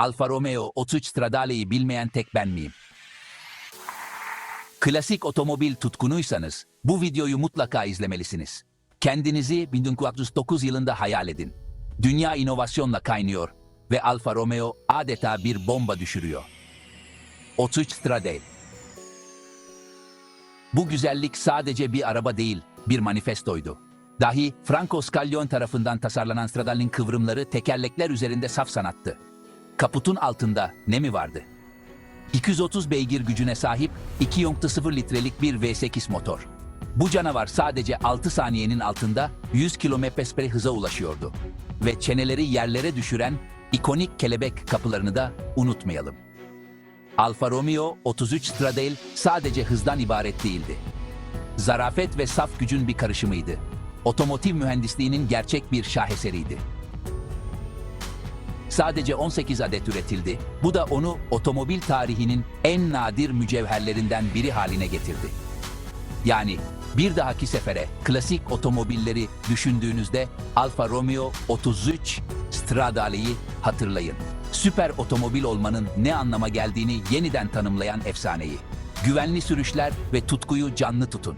Alfa Romeo 33 Stradale'yi bilmeyen tek ben miyim? Klasik otomobil tutkunuysanız bu videoyu mutlaka izlemelisiniz. Kendinizi 1909 yılında hayal edin. Dünya inovasyonla kaynıyor ve Alfa Romeo adeta bir bomba düşürüyor. 33 Stradale. Bu güzellik sadece bir araba değil, bir manifestoydu. Dahi Franco Scaglione tarafından tasarlanan Stradale'nin kıvrımları tekerlekler üzerinde saf sanattı. Kaputun altında ne mi vardı? 230 beygir gücüne sahip 2.0 litrelik bir V8 motor. Bu canavar sadece 6 saniyenin altında 100 km/h hıza ulaşıyordu. Ve çeneleri yerlere düşüren ikonik kelebek kapılarını da unutmayalım. Alfa Romeo 33 Stradale sadece hızdan ibaret değildi. Zarafet ve saf gücün bir karışımıydı. Otomotiv mühendisliğinin gerçek bir şaheseriydi. Sadece 18 adet üretildi. Bu da onu otomobil tarihinin en nadir mücevherlerinden biri haline getirdi. Yani bir dahaki sefere klasik otomobilleri düşündüğünüzde Alfa Romeo 33 Stradale'yi hatırlayın. Süper otomobil olmanın ne anlama geldiğini yeniden tanımlayan efsaneyi. Güvenli sürüşler ve tutkuyu canlı tutun.